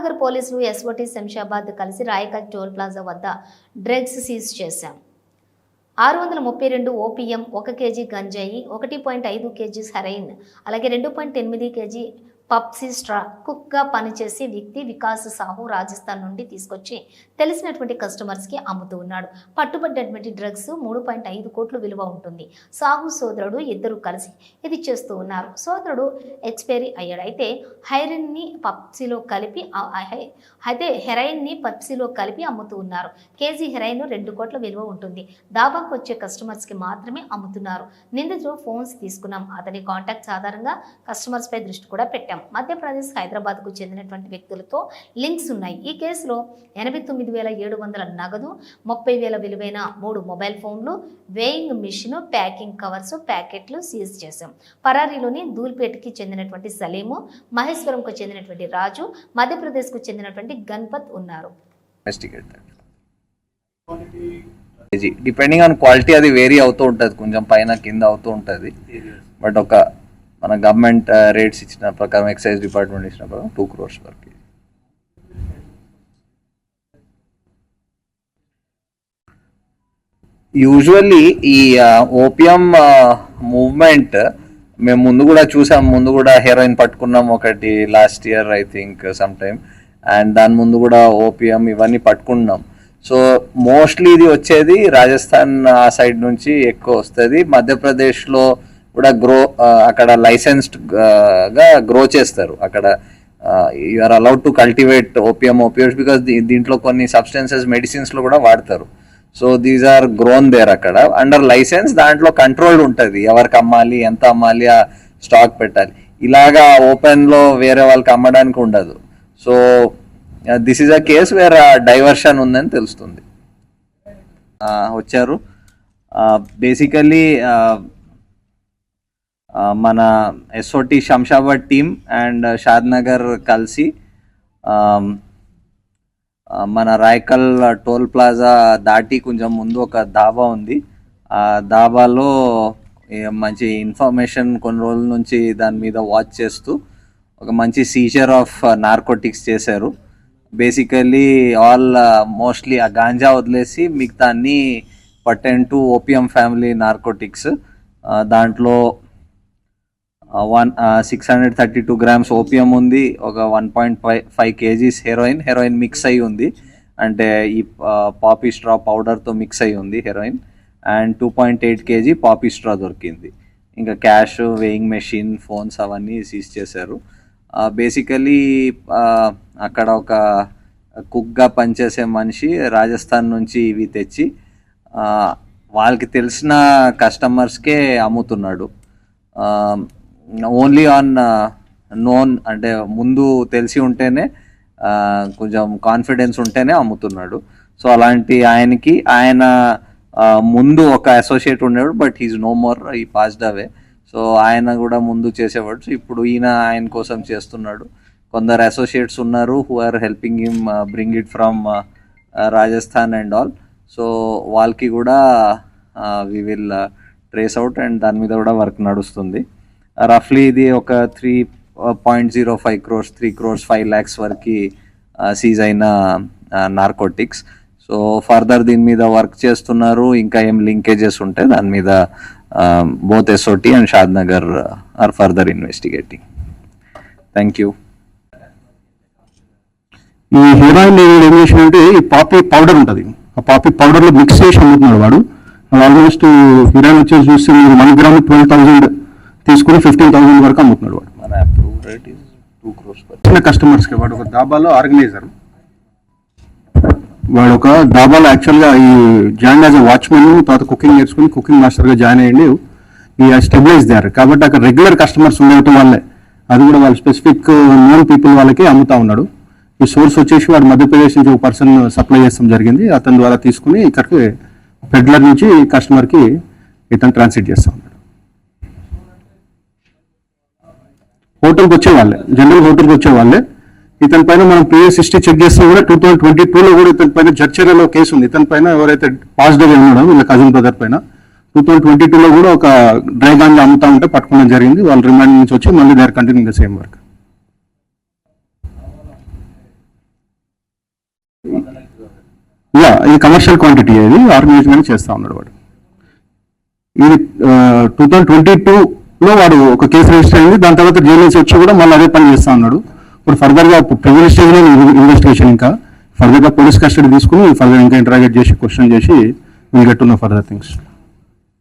షాద్నగర్ పోలీసులు ఎస్ఓటి శంషాబాద్ కలిసి Rayakal toll plaza వద్ద డ్రగ్స్ సీజ్ చేశాం. ఆరు వందల ముప్పై రెండు ఓపీఎం ఒక కేజీ గంజాయి ఒకటి పాయింట్ ఐదు కేజీ హెరైన్ అలాగే రెండు పాయింట్ ఎనిమిది కేజీ పప్సిస్ట్రా కుక్గా పనిచేసే వ్యక్తి వికాస్ సాహు రాజస్థాన్ నుండి తీసుకొచ్చి తెలిసినటువంటి కస్టమర్స్కి అమ్ముతూ ఉన్నాడు. పట్టుబడ్డటువంటి డ్రగ్స్ మూడు పాయింట్ ఐదు కోట్ల విలువ ఉంటుంది. సాహు సోదరుడు ఇద్దరు కలిసి ఇది చేస్తూ ఉన్నారు. సోదరుడు ఎక్స్పైరీ అయ్యాడు. అయితే హైరన్ని పప్సీలో కలిపి అయితే హెరైన్ని పప్సీలో కలిపి అమ్ముతూ ఉన్నారు. కేజీ హెరైన్ రెండు కోట్ల విలువ ఉంటుంది. దాబాకు వచ్చే కస్టమర్స్కి మాత్రమే అమ్ముతున్నారు. నిందితుడు ఫోన్స్ తీసుకున్నాం. అతని కాంటాక్ట్స్ ఆధారంగా కస్టమర్స్ పై దృష్టి కూడా పెట్టాం. మధ్యప్రదేశ్ హైదరాబాద్కు చెందినటువంటి వ్యక్తులతో లింక్స్ ఉన్నాయి. ఈ కేసులో ఎనభై తొమ్మిది వేల ఏడు వందల నగదు ముప్పై వేల విలువైన మూడు మొబైల్ ఫోన్లు వేయింగ్ మిషన్ ప్యాకింగ్ కవర్స్ ప్యాకెట్లు సీజ్ చేశాం. పరారీలోని ధూల్పేటకి చెందినటువంటి సలీము మహేశ్వరంకు చెందినటువంటి రాజు మధ్యప్రదేశ్కు చెందినటువంటి గణపత్ ఉన్నారు. ఇన్వెస్టిగేట్ డిపెండింగ్ ఆన్ క్వాలిటీ అది వేరీ అవుతూ ఉంటుంది. కొంచెం పైన కింద అవుతూ ఉంటుంది. బట్ ఒక మన గవర్నమెంట్ రేట్స్ uh, ఇచ్చిన ప్రకారం ఎక్సైజ్ డిపార్ట్మెంట్ ఇచ్చిన ప్రకారం టూ క్రోర్స్ వరకు. యూజువల్లీ ఈ uh, ఓపియం మూవ్మెంట్ uh, మేము ముందు కూడా చూసాం ముందు కూడా హెరోయిన్ పట్టుకున్నాం ఒకటి last year I think some time and దాని ముందు కూడా ఓపియం ఇవన్నీ పట్టుకున్నాం. సో మోస్ట్లీ ఇది వచ్చేది రాజస్థాన్ ఆ సైడ్ నుంచి ఎక్కువ వస్తుంది. మధ్యప్రదేశ్లో కూడా గ్రో అక్కడ లైసెన్స్డ్గా గ్రో చేస్తారు. అక్కడ you are allowed to cultivate opium opioids because దీంట్లో కొన్ని సబ్స్టెన్సెస్ మెడిసిన్స్లో కూడా వాడతారు. So these are grown there అక్కడ. అండర్ లైసెన్స్ దాంట్లో కంట్రోల్ ఉంటుంది. ఎవరికి అమ్మాలి ఎంత అమ్మాలి ఆ స్టాక్ పెట్టాలి. ఇలాగా ఓపెన్లో వేరే వాళ్ళకి అమ్మడానికి ఉండదు. So this is a case where diversion ఉందని తెలుస్తుంది. వచ్చారు. బేసికలీ మన SOT Shamshabad team and Shadnagar కలిసి మన రాయకల్ టోల్ ప్లాజా దాటి కొంచెం ముందు ఒక దాబా ఉంది. ఆ దాబాలో మంచి ఇన్ఫర్మేషన్ కొన్ని రోజుల నుంచి దాని మీద వాచ్ చేస్తూ ఒక మంచి సీజర్ ఆఫ్ నార్కోటిక్స్ చేశారు. బేసికలీ ఆల్ మోస్ట్లీ ఆ గాంజా వదిలేసి మిగతా అన్ని pertain to opium family narcotics దాంట్లో one six hundred thirty two grams opium ఉంది ఒక one point five five KGs heroin heroin mix అయి ఉంది. అంటే ఈ పాపీ స్ట్రా పౌడర్తో మిక్స్ అయి ఉంది heroin and two point eight KG poppy straw దొరికింది. ఇంకా క్యాష్ వేయింగ్ మెషిన్ ఫోన్స్ అవన్నీ సీజ్ చేశారు. Uh, బేసికలీ uh, అక్కడ ఒక కుక్గా పనిచేసే మనిషి రాజస్థాన్ నుంచి ఇవి తెచ్చి uh, వాళ్ళకి తెలిసిన కస్టమర్స్కే అమ్ముతున్నాడు. Um, ఓన్లీ ఆన్ నోన్ అంటే ముందు తెలిసి ఉంటేనే కొంచెం కాన్ఫిడెన్స్ ఉంటేనే అమ్ముతున్నాడు. సో అలాంటి ఆయనకి ఆయన ముందు ఒక అసోసియేట్ ఉండేవాడు but he's no more he passed away so ఆయన కూడా ముందు చేసేవాడు. సో ఇప్పుడు ఈయన ఆయన కోసం చేస్తున్నాడు. కొందరు అసోసియేట్స్ ఉన్నారు who are helping him bring it from Rajasthan and all so వాళ్ళకి కూడా we will trace out and దాని మీద కూడా వర్క్ నడుస్తుంది. రఫ్లీ ఇది ఒక three point zero five crores three crores five lakhs వరకు సీజ్ అయిన నార్కోటిక్స్ సో ఫర్దర్ దీని మీద వర్క్ చేస్తున్నారు. ఇంకా ఏం లింకేజెస్ ఉంటే దాని మీద both SOT and Shadnagar are further investigating thank you ఈ హెరాయిన్ ఏం చేసినంటే ఈ పాపీ పౌడర్ ఉంటుంది. ఆ పాపీ పౌడర్లో మిక్స్ చేసి అమ్ముతున్నాడు వాడు ఆల్మోస్ట్ హెరాయిన్ వచ్చేసి చూస్తే మీరు వన్ గ్రామ్ ట్వెల్వ్ థౌసండ్ తీసుకుని ఫిఫ్టీన్ థౌసండ్ వరకు అమ్ముతున్నాడు వాడు. మన approx rate is two crores per చిన్న కస్టమర్స్కి వాడు ఒక దాబాలో ఆర్గనైజర్. వాడు ఒక దాబాలో యాక్చువల్గా ఈ జాయిన్ యాజ్ అ వాచ్మెన్ తర్వాత కుకింగ్ నేర్చుకుని కుకింగ్ మాస్టర్గా జాయిన్ అయ్యింది ఈ స్టెబిలైజ్ దారు కాబట్టి అక్కడ రెగ్యులర్ కస్టమర్స్ ఉండటం వల్లే అది కూడా వాళ్ళు స్పెసిఫిక్ నోన్ పీపుల్ వాళ్ళకి అమ్ముతా ఉన్నాడు. ఈ సోర్స్ వచ్చేసి వాడు మధ్యప్రదేశ్ నుంచి ఒక పర్సన్ సప్లై చేస్తాం జరిగింది. అతని ద్వారా తీసుకుని ఇక్కడికి పెడ్లర్ నుంచి కస్టమర్కి ఇతను ట్రాన్స్లేట్ చేస్తా ఉన్నాడు. హోటల్కి వచ్చే వాళ్ళే జనరల్ హోటల్కి వచ్చే వాళ్ళే ఇతని పైన మనం ప్రీవియస్ హిస్టరీ చెక్ చేస్తే కూడా టూ థౌసండ్ ట్వంటీ టూలో కూడా ఇతని పైన జడ్చర్యలో కేసు ఉంది. ఇతని పైన ఎవరైతే పాజిటివ్ అయి ఉన్నాడో వీళ్ళ కజిన్ బ్రదర్ పైన టూ థౌసండ్ ట్వంటీ టూలో కూడా ఒక డ్రై డ్రైగాన్లో అమ్ముతా ఉంటే పట్టుకోవడం జరిగింది. వాళ్ళు రిమాండ్ నుంచి వచ్చి మళ్ళీ దగ్గర continue the same work. Yeah ఇది కమర్షియల్ క్వాంటిటీ అది ఆర్గనైజ్ చేస్తా ఉన్నాడు వాడు. ఇది టూ థౌసండ్ ట్వంటీ టూ లో వాడు ఒక కేసు రిజిస్టర్ అయింది దాని తర్వాత జైలు వచ్చి కూడా మళ్ళీ అదే పని చేస్తా ఉన్నాడు. ఇప్పుడు ఫర్దర్గా ప్రివిలేజ్ స్టేజ్లో ఇన్వెస్టిగేషన్ ఇంకా. ఫర్దర్గా పోలీస్ కస్టడీ తీసుకుని ఫర్దర్ ఇంకా ఇంటరాగేట్ చేసి క్వశ్చన్ చేసి will get to know further things